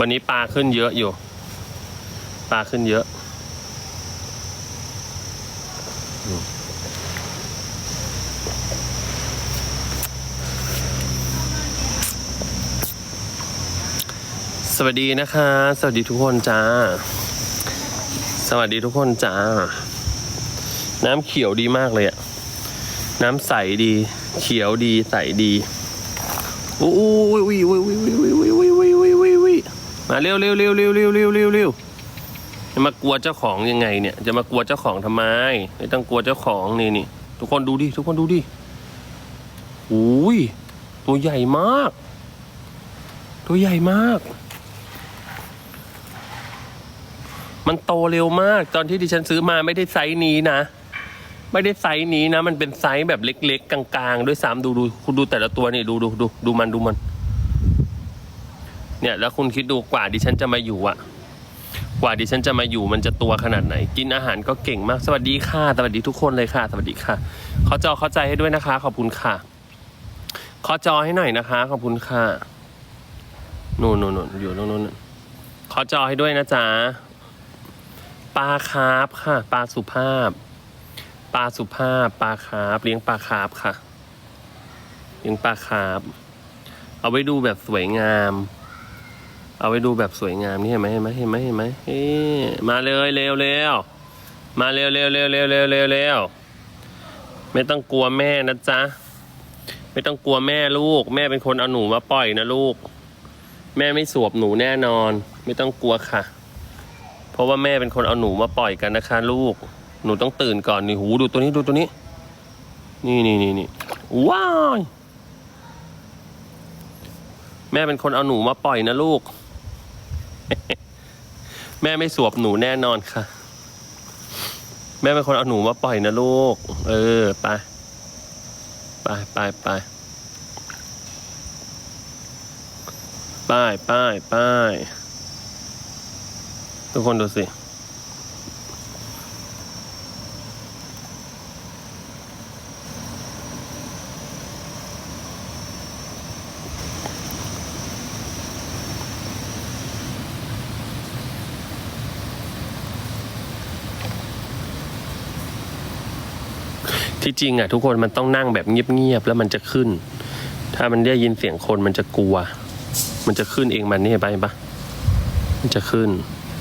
วันนี้ปลาขึ้นเยอะอยู่ ปลาขึ้นเยอะ สวัสดีนะคะ สวัสดีทุกคนจ้า สวัสดีทุกคนจ้า น้ำเขียวดีมากเลยอะน้ำใสดี เขียวดีใสดีโอ้ยวิววิ มาเร็วเร็วเร็วเร็วเร็วเร็วเร็วเร็วจะมากลัวเจ้าของยังไงเนี่ย จะมากลัวเจ้าของทำไม ไม่ต้องกลัวเจ้าของนี่นี่ทุกคนดูดิทุกคนดูดิโอ้ยตัวใหญ่มาก ตัวใหญ่มาก มันโตเร็วมาก ตอนที่ดิฉันซื้อมาไม่ได้ไซส์นี้นะ ไม่ได้ไซส์นี้นะ มันเป็นไซส์แบบเล็ก ๆ กลางๆ ด้วยซ้ำดูดูคุณดูแต่ละตัวนี่ดูดูดูดูมันดูมัน เนี่ยแล้วคุณคิดดูกว่าดิฉันจะมาอยู่อะกว่าดิฉันจะมาอยู่มันจะตัวขนาดไหน กินอาหารก็เก่งมากสวัสดีค่ะสวัสดีทุกคนเลยค่ะ สวัสดีค่ะขอจอเข้าใจให้ด้วยนะคะ ขอบคุณค่ะขอจอให้หน่อยนะคะ ขอบคุณค่ะนู่นนู่นนู่นอยู่ตรงนู้นขอจอให้ด้วยนะจ๊ะปลาคาร์ฟค่ะปลาสุภาพปลาสุภาพปลาคาร์ฟเลี้ยงปลาคาร์ฟค่ะเลี้ยงปลาคาร์ฟเอาไว้ดูแบบสวยงาม เอาไว้ดูแบบสวยงามนี่เห็นไหมเห็นไหมเห็นไหมเห็นไหมเฮ้มาเลยเร็วเร็วมาเร็วเร็วเร็วเร็วเร็วเร็วเร็วไม่ต้องกลัวแม่นะจ๊ะไม่ต้องกลัวแม่ลูก แม่เป็นคนเอาหนูมาปล่อยนะลูก แม่ไม่สวบหนูแน่นอน ไม่ต้องกลัวค่ะ เพราะว่าแม่เป็นคนเอาหนูมาปล่อยกันนะคะ ลูก หนูต้องตื่นก่อนนี่หูดูตัวนี้ดูตัวนี้ นี่นี่นี่นี่ว้าวแม่เป็นคนเอาหนูมาปล่อยนะลูก แม่ไม่สวบหนูแน่นอนค่ะ แม่เป็นคนเอาหนูมาปล่อยนะลูก เออ ไป ไปไปไปไปไปไปทุกคนดูสิ ที่จริงอะทุกคนมันต้องนั่งแบบเงียบๆแล้วมันจะขึ้น ถ้ามันได้ยินเสียงคนมันจะกลัว มันจะขึ้นเองมันนี่เห็นปปะมันจะขึ้น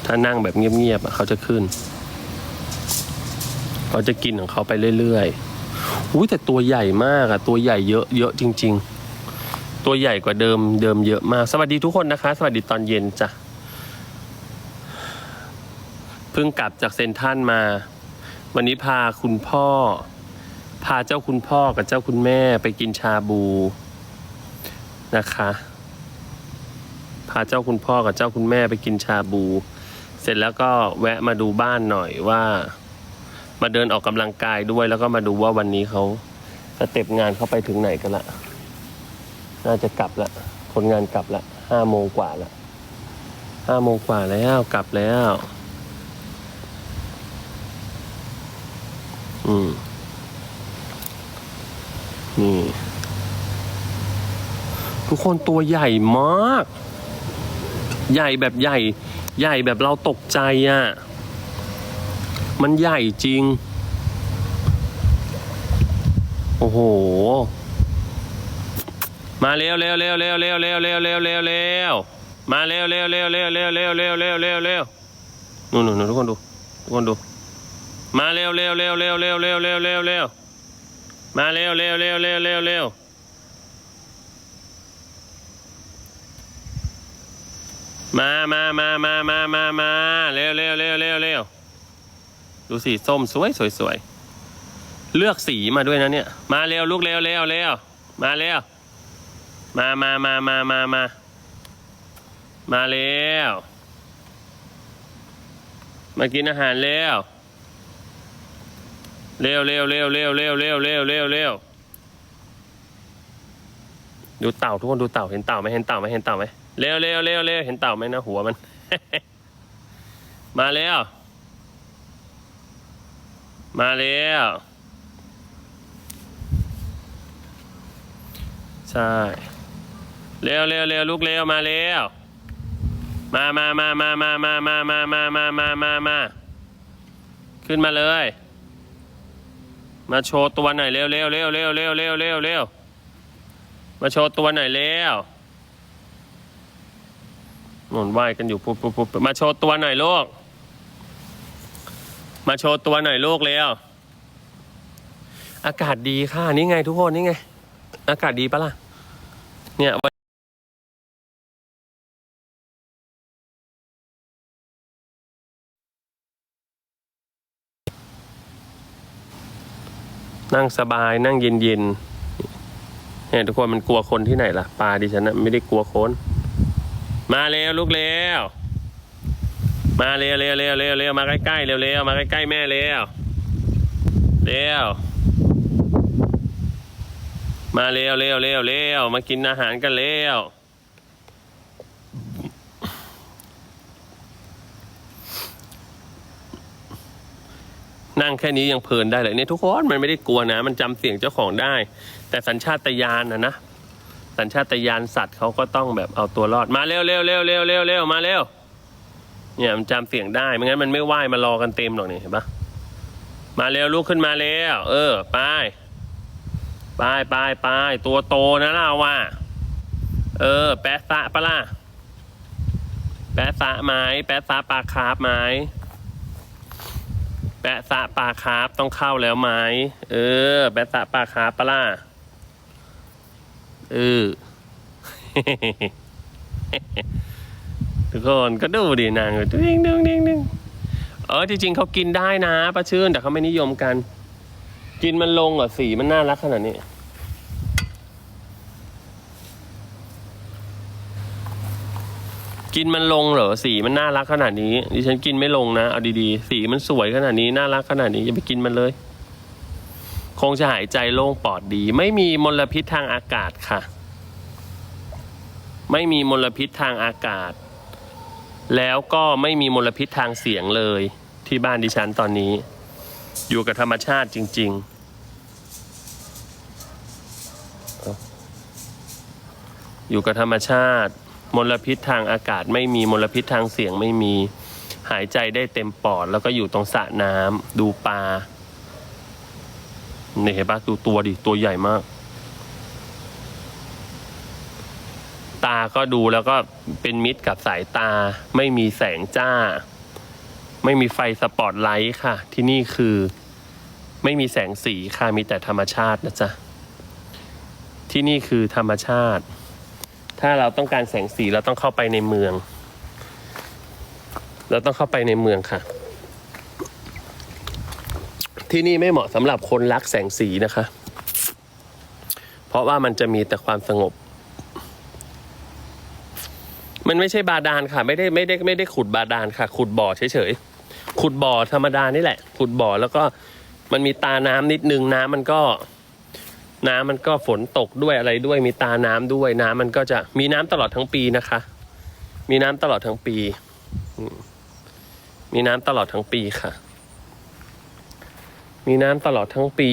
ถ้านั่งแบบเงียบๆเขาจะขึ้น เขาจะกินของเขาไปเรื่อยๆอุ้ยแต่ตัวใหญ่มากอะ ตัวใหญ่เยอะเยอะจริง ๆ ตัวใหญ่กว่าเดิมเดิมเยอะมาก สวัสดีทุกคนนะคะ สวัสดีตอนเย็นจ้ะเพิ่งกลับจากเซนทันมา วันนี้พาคุณพ่อ พาเจ้าคุณพ่อกับเจ้าคุณแม่ไปกินชาบูนะคะ พาเจ้าคุณพ่อกับเจ้าคุณแม่ไปกินชาบู เสร็จแล้วก็แวะมาดูบ้านหน่อยว่า มาเดินออกกำลังกายด้วยแล้วก็มาดูว่าวันนี้เขาสเต็ปงานเขาไปถึงไหนกันละ น่าจะกลับละ คนงานกลับละห้าโมงกว่าละห้าโมงกว่าแล้วกลับแล้ว อืม นี่ ทุกคนตัวใหญ่มาก ใหญ่แบบใหญ่ ใหญ่แบบเราตกใจอะ่ะ มันใหญ่จริง โอ้โห มาเร็วเร็วเร็วเร็วเร็วเร็วเร็วเร็วเร็วเร็วมาเร็วเร็วเร็วเร็วเร็วเร็วเร็วเร็วเร็วเร็วนู่นนู่นทุกคนดู ทุกคนดู มาเร็วเร็วเร็วเร็วเร็วเร็วเร็วเร็วเร็ว มาเร็วเร็วเร็วเร็วเร็วเร็วมามามามามามามาเร็วเร็วเร็วเร็วเร็วดูสีส้มสวยสวยสวยเลือกสีมาด้วยนะเนี่ย มาเร็วลูกเร็วเร็วเร็วมาเร็วมามามามามามามาเร็วมากินอาหารเร็ว เร็วเร็วเร็วเร็วเร็วเร็วเร็วเร็วเร็วดูเต่าทุกคนดูเต่าเห็นเต่าไหมเห็นเต่าไหมเห็นเต่าไหมเร็วเร็วเร็วเร็วเห็นเต่าไหมนะหัวมัน มาเร็วมาเร็วใช่เร็วเร็วเร็วลูกเร็วมาเร็วมามามามามามามามามามามามามาขึ้นมาเลย มาโชว์ตัวหน่อยเร็วเร็วเร็วเร็วเร็วเร็วเร็วเร็วมาโชว์ตัวหน่อยเร็วหมุนไหวกันอยู่ปุ๊บปุ๊บปุ๊บมาโชว์ตัวหน่อยลูก มาโชว์ตัวหน่อยลูกเร็ว อากาศดีค่ะ นี่ไงทุกคนนี่ไง อากาศดีปะล่ะ เนี่ย นั่งสบายนั่งเย็นเย็นๆเนี่ยทุกคนมันกลัวคนที่ไหนล่ะปลาดิฉันนะไม่ได้กลัวคน มาเร็วลูกเร็วมาเร็วเร็วเร็วเร็วเร็วมาใกล้ๆเร็วเร็วมาใกล้ๆแม่เร็วเร็วมาเร็วเร็วเร็วเร็วมากินอาหารกันเร็ว นั่งแค่นี้ยังเพลินได้เลยเนี่ยทุกคนมันไม่ได้กลัวนะ มันจำเสียงเจ้าของได้ แต่สัญชาตญาณนะนะสัญชาตญาณสัตว์เขาก็ต้องแบบเอาตัวรอดมาเร็วเร็วเร็วเร็วเร็วเร็วมาเร็วเนี่ยมันจำเสียงได้ไม่งั้นมันไม่ไหวมารอกันเต็มหรอกนี่เห็นปะมาเร็วลุกขึ้นมาเร็วเออไปไปไปไปตัวโตนะเราว่ะเออ แปะซะปะล่ะแปะซะไหม้แปะซะปลาคาร์ฟไหม้ ปะสะปลาคาร์ฟต้องเข้าแล้วไหมเออ แปะสะปลาคาร์ฟปะล่ะเออทุกคนก็ดูดินางดึงดึงดึงดึงเออจริงๆเขากินได้นะปลาชื่นแต่เขาไม่นิยมกัน กินมันลงเหรอสีมันน่ารักขนาดนี้ กินมันลงเหรอสีมันน่ารักขนาดนี้ ดิฉันกินไม่ลงนะเอาดีๆ สีมันสวยขนาดนี้น่ารักขนาดนี้อย่าไปกินมันเลย คงจะหายใจโล่งปลอดดี ไม่มีมลพิษทางอากาศค่ะ ไม่มีมลพิษทางอากาศ แล้วก็ไม่มีมลพิษทางเสียงเลย ที่บ้านดิฉันตอนนี้ อยู่กับธรรมชาติจริง ๆอยู่กับธรรมชาติ มลพิษทางอากาศไม่มีมลพิษทางเสียงไม่มี หายใจได้เต็มปอด แล้วก็อยู่ตรงสระน้ำดูปลาเนี่ยเห็นปะดูตัวดิตัวใหญ่มาก ตาก็ดูแล้วก็เป็นมิตรกับสายตา ไม่มีแสงจ้า ไม่มีไฟสปอตไลท์ค่ะ ที่นี่คือไม่มีแสงสีค่ะมีแต่ธรรมชาตินะจ๊ะที่นี่คือธรรมชาติ ถ้าเราต้องการแสงสีเราต้องเข้าไปในเมือง เราต้องเข้าไปในเมืองค่ะ ที่นี่ไม่เหมาะสำหรับคนรักแสงสีนะคะ เพราะว่ามันจะมีแต่ความสงบ มันไม่ใช่บาดาลค่ะ ไม่ได้ไม่ได้ไม่ได้ขุดบาดาลค่ะ ขุดบ่อเฉยๆขุดบ่อธรรมดานี่แหละ ขุดบ่อแล้วก็มันมีตาน้ำนิดนึงน้ำมันก็ น้ำมันก็ฝนตกด้วยอะไรด้วยมีตาน้ำด้วยน้ำมันก็จะมีน้ำตลอดทั้งปีนะคะ มีน้ำตลอดทั้งปีมมีน้ำตลอดทั้งปีค่ะ มีน้ำตลอดทั้งปี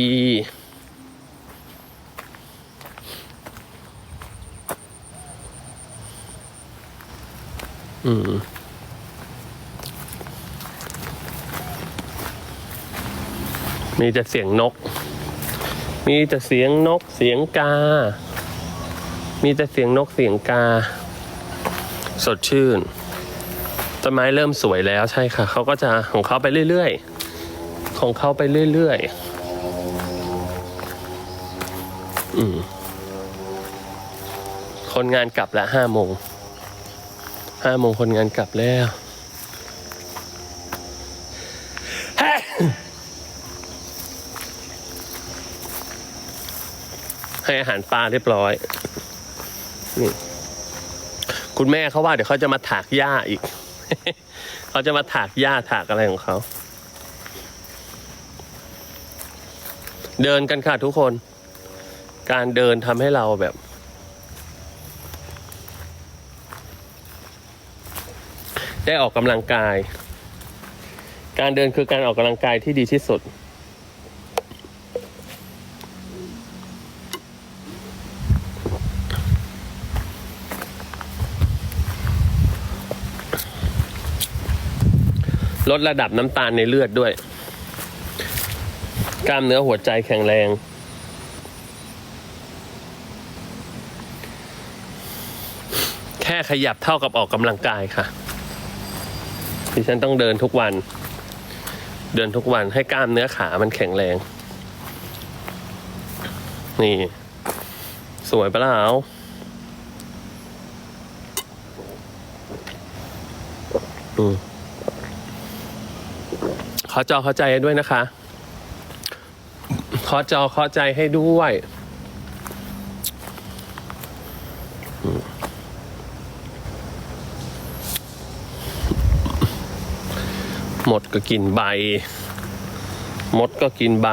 อืมมีแต่เสียงนก มีแต่เสียงนกเสียงกา มีแต่เสียงนกเสียงกา สดชื่น ต้นไม้เริ่มสวยแล้วใช่ค่ะ เขาก็จะของเขาไปเรื่อยๆ ของเขาไปเรื่อยๆ อืมคนงานกลับละห้าโมงห้าโมงคนงานกลับแล้ว ให้อาหารปลาเรียบร้อยนี่คุณแม่เขาว่าเดี๋ยวเขาจะมาถากหญ้าอีก เขาจะมาถากหญ้าถากอะไรของเขา เดินกันค่ะทุกคน การเดินทำให้เราแบบ ได้ออกกำลังกาย การเดินคือการออกกำลังกายที่ดีที่สุด ดระดับน้ำตาลในเลือดด้วย กล้ามเนื้อหัวใจแข็งแรง แค่ขยับเท่ากับออกกำลังกายค่ะดิฉันต้องเดินทุกวัน เดินทุกวันให้กล้ามเนื้อขามันแข็งแรง นี่ สวยปะล่ะเอาอืม ขอจอเข้าใจให้ด้วยนะคะ ขอจอเข้าใจให้ด้วยหมดก็กินใบ มดก็กินใบ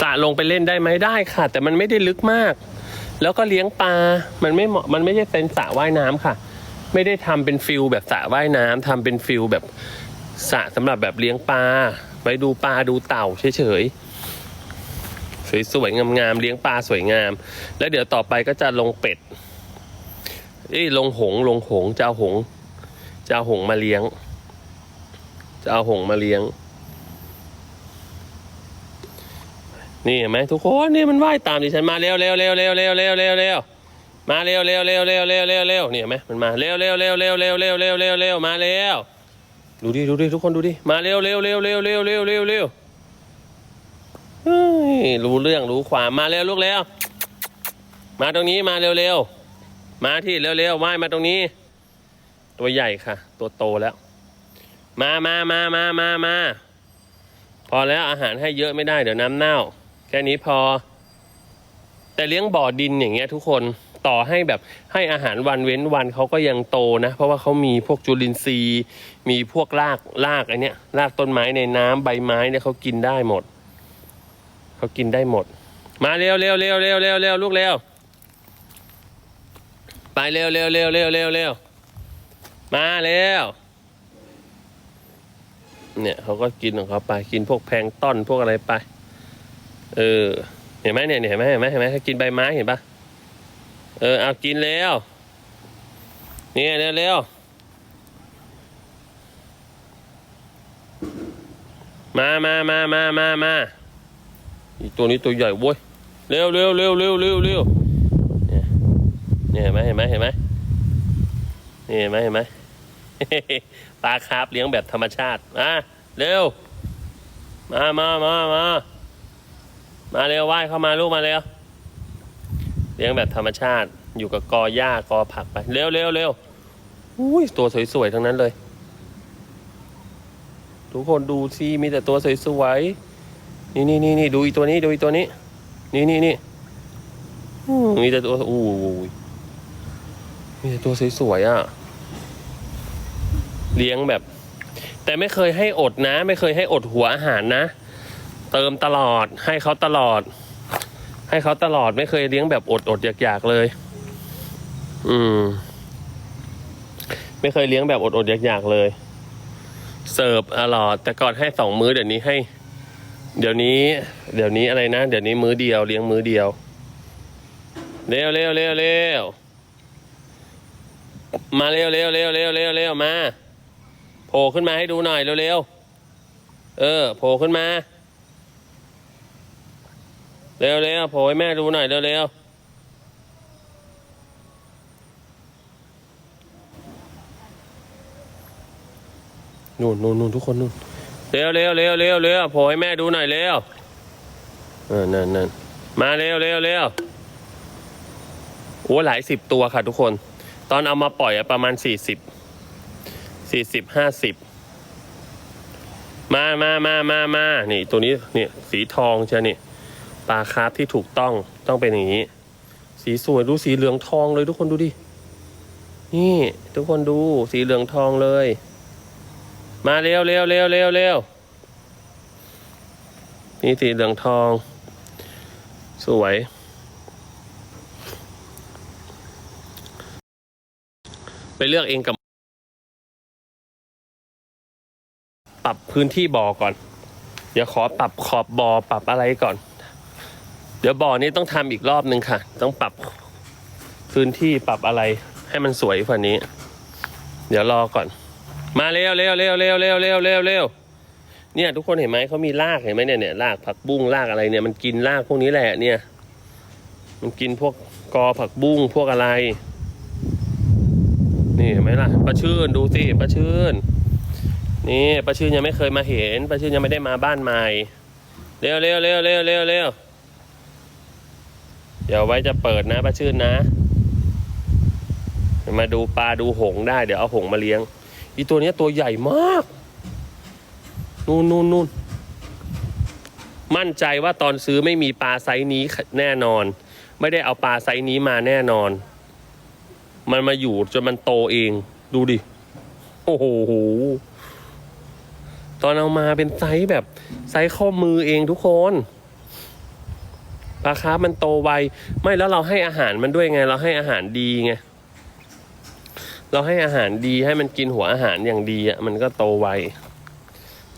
สระลงไปเล่นได้ไหมได้ค่ะ แต่มันไม่ได้ลึกมาก แล้วก็เลี้ยงปลา มันไม่เหมาะ มันไม่ใช่เป็นสระว่ายน้ำค่ะ ไม่ได้ทำเป็นฟิลแบบสระว่ายน้ำทำเป็นฟิลแบบสระสำหรับแบบเลี้ยงปลาไปดูปลาดูเต่าเฉยๆ สวยๆ งามๆ เลี้ยงปลาสวยงาม แล้วเดี๋ยวต่อไปก็จะลงเป็ดเอ้ยลงหง ลงหงจะเอาหงจะเอาหงมาเลี้ยงจะเอาหงมาเลี้ยง นี่เห็นไหมทุกคนนี่มันว่ายตามดิฉันมาเร็วเร็วเร็วเร็วเร็วเร็วเร็วเร็วมาเร็วเร็วเร็วเร็วเร็วเร็วเร็วนี่เห็นไหมมันมาเร็วเร็วเร็วเร็วเร็วเร็วเร็วเร็วเร็วมาเร็วดูดิดูดิทุกคนดูดิมาเร็วเร็วเร็วเร็วเร็วเร็วเร็วเร็วเฮ้ยรู้เรื่องรู้ความมาเร็วลูกเร็วมาตรงนี้มาเร็วเร็วมาที่เร็วเร็วว่ายมาตรงนี้ ตัวใหญ่ค่ะ ตัวโตแล้ว มามามามามามาพอแล้วอาหารให้เยอะไม่ได้เดี๋ยวน้ำเน่า ค่นี้พอ แต่เลี้ยงบ่อดินอย่างเงี้ยทุกคนต่อให้แบบให้อาหารวันเว้นวันเขาก็ยังโตนะ เพราะว่าเขามีพวกจุลินทรีย์ มีพวกรากรากไอเนี้ยรากต้นไม้ในน้ำใบไม้เนี่ยเขากินได้หมดเขากินได้หมด มาเร็วเร็วเร็วเร็วเร็วเร็วลูกเร็วไปเร็วเร็วเร็วเร็วเร็วเร็วมาเร็วเนี่ยเขาก็กินของเขาไปกินพวกแพงต้อนพวกอะไรไป เออ เห็นไหมเนี่ยเห็นไหมเห็นไหมเห็นไหมเขากินใบไม้เห็นปะเออเอากินแล้วเนี่ยเร็วเร็วมามามามามามาตัวนี้ตัวใหญ่เว้ยเร็วเร็วเร็วเร็วเร็วเร็วเนี่ยเนี่ยเห็นไหมเห็นไหมเห็นไหมนี่เห็นไหมเห็นไหมปลาคาร์ฟเลี้ยงแบบธรรมชาติมาเร็ว มามามามา มาเร็วว่ายเข้ามาลูกมาเร็วเลี้ยงแบบธรรมชาติ อยู่กับกอหญ้ากอผักไป เร็วเร็วเร็วอุ้ยตัวสวยๆทั้งนั้นเลย ทุกคนดูสิมีแต่ตัวสวยๆนี่นี่นี่นี่ดูอีตัวนี้ดูอีตัวนี้ นี่นี่นี่มีแต่ตัวอู้มีแต่ตัวสวยๆอะ เลี้ยงแบบ แต่ไม่เคยให้อดนะ ไม่เคยให้อดหัวอาหารนะ เติมตลอด ให้เขาตลอด ให้เขาตลอดไม่เคยเลี้ยงแบบอดอดอยากอยากๆเลย อืม ไม่เคยเลี้ยงแบบอดอดอยากอยากๆเลย เสิร์ฟตลอด แต่ก่อนให้สองมื้อเดี๋ยวนี้ให้ เดี๋ยวนี้ เดี๋ยวนี้อะไรนะเดี๋ยวนี้มื้อเดียวเลี้ยงมื้อเดียวเร็วเร็วเร็วเร็วมาเร็วเร็วเร็วเร็วเร็วเร็วมาโผล่ขึ้นมาให้ดูหน่อยเร็วเร็วเออโผล่ขึ้นมา เร็วเร็วโผล่ให้แม่ดูหน่อยเร็วเร็วนู่นนู่นนู่นทุกคนนู่นเร็วเร็วเร็วเร็วเร็วโผล่ให้แม่ดูหน่อยเร็วเออนั่นนั่นมาเร็วเร็วเร็วโอ้หลายสิบตัวค่ะทุกคน ตอนเอามาปล่อยอะประมาณสี่สิบสี่สิบห้าสิบมามามามามานี่ตัวนี้เนี่ยสีทองใช่นี่ ปลาคาร์ฟที่ถูกต้องต้องเป็นอย่างนี้ สีสวยดูสีเหลืองทองเลยทุกคนดูดิ นี่ทุกคนดูสีเหลืองทองเลย มาเร็วเร็วเร็วเร็วเร็วนี่สีเหลืองทอง สวยไปเลือกเองกับ ปรับพื้นที่บ่อก่อน เดี๋ยวขอปรับขอบบ่อปรับอะไรก่อน ดี๋ยวบ่อนี้ต้องทำอีกรอบนึงค่ะ ต้องปรับพื้นที่ปรับอะไรให้มันสวยกว่านี้ เดี๋ยวรอก่อน มาเร็วเร็วเร็วเร็วเร็วเร็วเร็วเร็วเนี่ย ทุกคนเห็นไหมเขามีรากเห็นไหมเนี่ยเนี่ยรากผักบุ้งรากอะไรเนี่ยมันกินรากพวกนี้แหละเนี่ย มันกินพวกกอผักบุ้งพวกอะไร นี่เห็นไหมล่ะป้าชื่นดูสิป้าชื่น นี่ป้าชื่นยังไม่เคยมาเห็นป้าชื่นยังไม่ได้มาบ้านใหม่เร็วเร็วเร็วเร็วเร็วเร็ว เดี๋ยวไว้จะเปิดนะป้าชื่นนะ มาดูปลาดูหงได้เดี๋ยวเอาหงมาเลี้ยง อีตัวนี้ตัวใหญ่มาก นู่นนู่นนู่นมั่นใจว่าตอนซื้อไม่มีปลาไซส์นี้แน่นอน ไม่ได้เอาปลาไซส์นี้มาแน่นอน มันมาอยู่จนมันโตเอง ดูดิ โอ้โห ตอนเอามาเป็นไซส์แบบไซส์ข้อมือเองทุกคน ปลาคาร์ฟมันโตไว ไม่แล้วเราให้อาหารมันด้วยไง เราให้อาหารดีไง เราให้อาหารดีให้มันกินหัวอาหารอย่างดีอะมันก็โตไว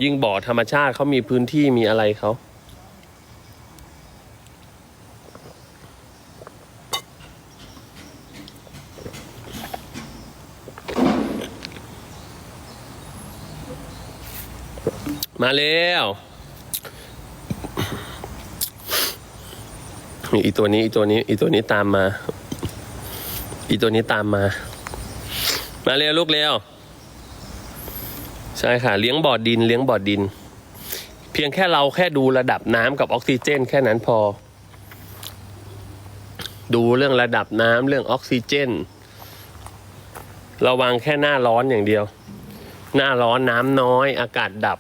ยิ่งบ่อธรรมชาติเขามีพื้นที่มีอะไรเขามาเร็ว นี่อีตัวนี้อีตัวนี้อีตัวนี้ตามมา อีตัวนี้ตามมา มาเร็วลูกเร็วใช่ค่ะ เลี้ยงบ่อดิน เลี้ยงบ่อดิน เพียงแค่เราแค่ดูระดับน้ำกับออกซิเจน แค่นั้นพอ ดูเรื่องระดับน้ำเรื่องออกซิเจน ระวังแค่หน้าร้อนอย่างเดียว หน้าร้อนน้ำน้อย อากาศดับ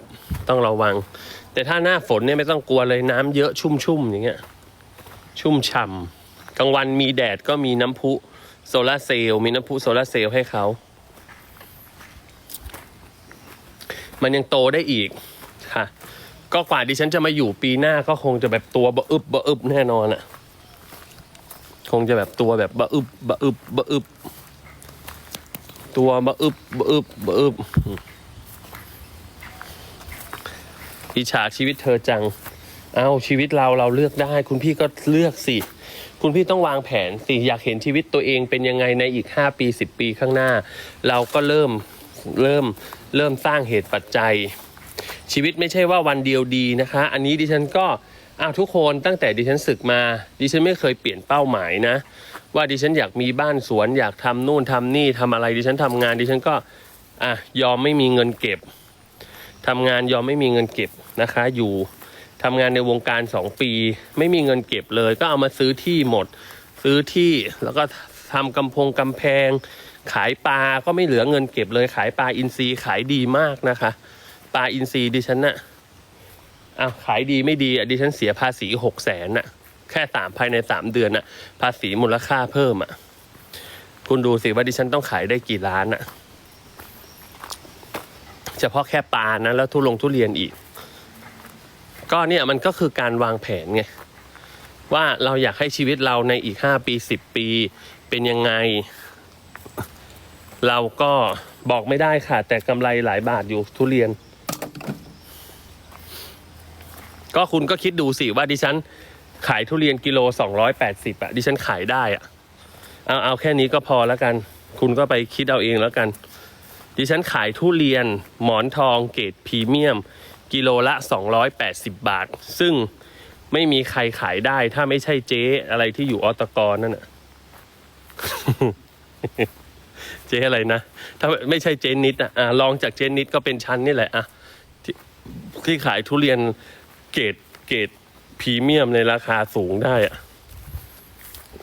ต้องระวัง แต่ถ้าหน้าฝนเนี่ยไม่ต้องกลัวเลยน้ำเยอะชุ่มๆอย่างเงี้ย ชุ่มฉ่ำกลางวันมีแดดก็มีน้ำพุโซลาเซลล์มีน้ำพุโซลาเซลล์ให้เขา มันยังโตได้อีกค่ะ ก็กว่าดิฉันจะมาอยู่ปีหน้าก็คงจะแบบตัวบะอึบบะอึบแน่นอนอะ่ะ คงจะแบบตัวแบบบะอึบบะอึบบะอึบตัวบะอึบบะอึบบะอึบอิจฉาชีวิตเธอจัง เอาชีวิตเราเราเลือกได้ คุณพี่ก็เลือกสิ คุณพี่ต้องวางแผนสิ อยากเห็นชีวิตตัวเองเป็นยังไงในอีก 5 ปี 10 ปีข้างหน้า เราก็เริ่มเริ่มเริ่มสร้างเหตุปัจจัย ชีวิตไม่ใช่ว่าวันเดียวดีนะคะ อันนี้ดิฉันก็อ้าวทุกคนตั้งแต่ดิฉันศึกมา ดิฉันไม่เคยเปลี่ยนเป้าหมายนะ ว่าดิฉันอยากมีบ้านสวนอยากทำนู่นทำนี่ทำอะไรดิฉันทำงาน ดิฉันก็อะยอมไม่มีเงินเก็บทำงานยอมไม่มีเงินเก็บนะคะ อยู่ ทำงานในวงการสองปี ไม่มีเงินเก็บเลย ก็เอามาซื้อที่หมด ซื้อที่แล้วก็ทำกำพงกำแพง ขายปลาก็ไม่เหลือเงินเก็บเลย ขายปลาอินทรีย์ขายดีมากนะคะ ปลาอินทรีย์ดิฉันน่ะอ้าวขายดีไม่ดีอะดิฉันเสียภาษีหกแสนน่ะ แค่สามภายในสามเดือนน่ะ ภาษีมูลค่าเพิ่มอะ คุณดูสิว่าดิฉันต้องขายได้กี่ล้านอะ เฉพาะแค่ปลานะแล้วทุลงทุเรียนอีก ก็เนี่ยมันก็คือการวางแผนไงว่าเราอยากให้ชีวิตเราในอีกห้าปีสิบปีเป็นยังไง เราก็บอกไม่ได้ค่ะ แต่กำไรหลายบาทอยู่ทุเรียน ก็คุณก็คิดดูสิว่าดิฉันขายทุเรียนกิโลสองร้อยแปดสิบอะดิฉันขายได้อะเอาเอาแค่นี้ก็พอแล้วกัน คุณก็ไปคิดเอาเองแล้วกัน ดิฉันขายทุเรียนหมอนทองเกรดพรีเมียม กิโลละ 280 บาท ซึ่งไม่มีใครขายได้ ถ้าไม่ใช่เจ๊อะไรที่อยู่ออตกรนั่นน่ะ เจ๊อะไรนะ ถ้าไม่ใช่เจ๊นิดอะลองจากเจ๊นิดก็เป็นชั้นนี่แหละอะที่ที่ขายทุเรียนเกรดเกรดพรีเมียมในราคาสูงได้อะ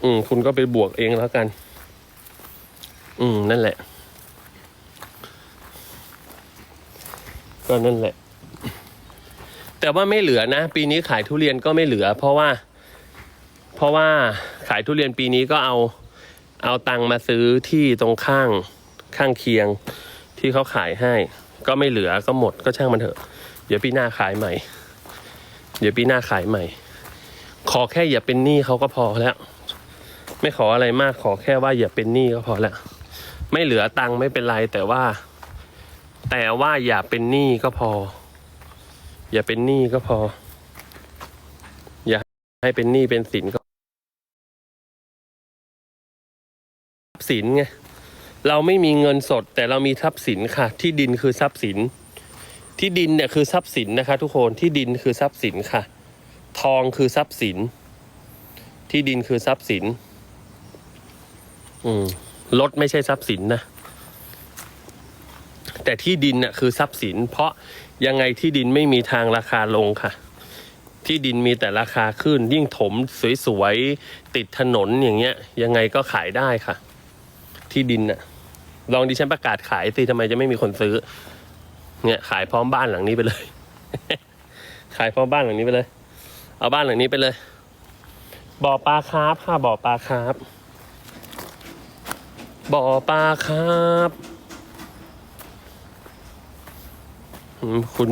อืม คุณก็ไปบวกเองแล้วกัน อืม นั่นแหละ ก็นั่นแหละ แต่ว่าไม่เหลือนะ ปีนี้ขายทุเรียนก็ไม่เหลือ เพราะว่า เพราะว่าขายทุเรียนปีนี้ก็เอาเอาตังค์มาซื้อที่ตรงข้างข้างเคียงที่เขาขายให้ ก็ไม่เหลือก็หมดก็ช่างมันเถอะ เดี๋ยวปีหน้าขายใหม่ เดี๋ยวปีหน้าขายใหม่ ขอแค่อย่าเป็นหนี้เขาก็พอแล้ว ไม่ขออะไรมากขอแค่ว่าอย่าเป็นหนี้ก็พอแล้วไม่เหลือตังค์ไม่เป็นไรแต่ว่า แต่ว่าอย่าเป็นหนี้ก็พอ อย่าเป็นหนี้ก็พอ อย่าให้เป็นหนี้เป็นสินก็ทรัพย์สินไงเราไม่มีเงินสด แต่เรามีทรัพย์สินค่ะ ที่ดินคือทรัพย์สิน ที่ดินเนี่ยคือทรัพย์สินนะคะ ทุกคนที่ดินคือทรัพย์สินค่ะ ทองคือทรัพย์สิน ที่ดินคือทรัพย์สิน อืมรถไม่ใช่ทรัพย์สินนะ แต่ที่ดินน่ะคือทรัพย์สิน เพราะยังไงที่ดินไม่มีทางราคาลงค่ะ ที่ดินมีแต่ราคาขึ้น ยิ่งถมสวยๆติดถนนอย่างเงี้ย ยังไงก็ขายได้ค่ะ ที่ดินน่ะ ลองดิฉันประกาศขายสิทำไมจะไม่มีคนซื้อ เนี่ย ขายพร้อมบ้านหลังนี้ไปเลย ขายพร้อมบ้านหลังนี้ไปเลย เอาบ้านหลังนี้ไปเลยบ่อปลาคาร์ฟค่ะบ่อปลาคาร์ฟบ่อปลาคาร์ฟอืม คุณ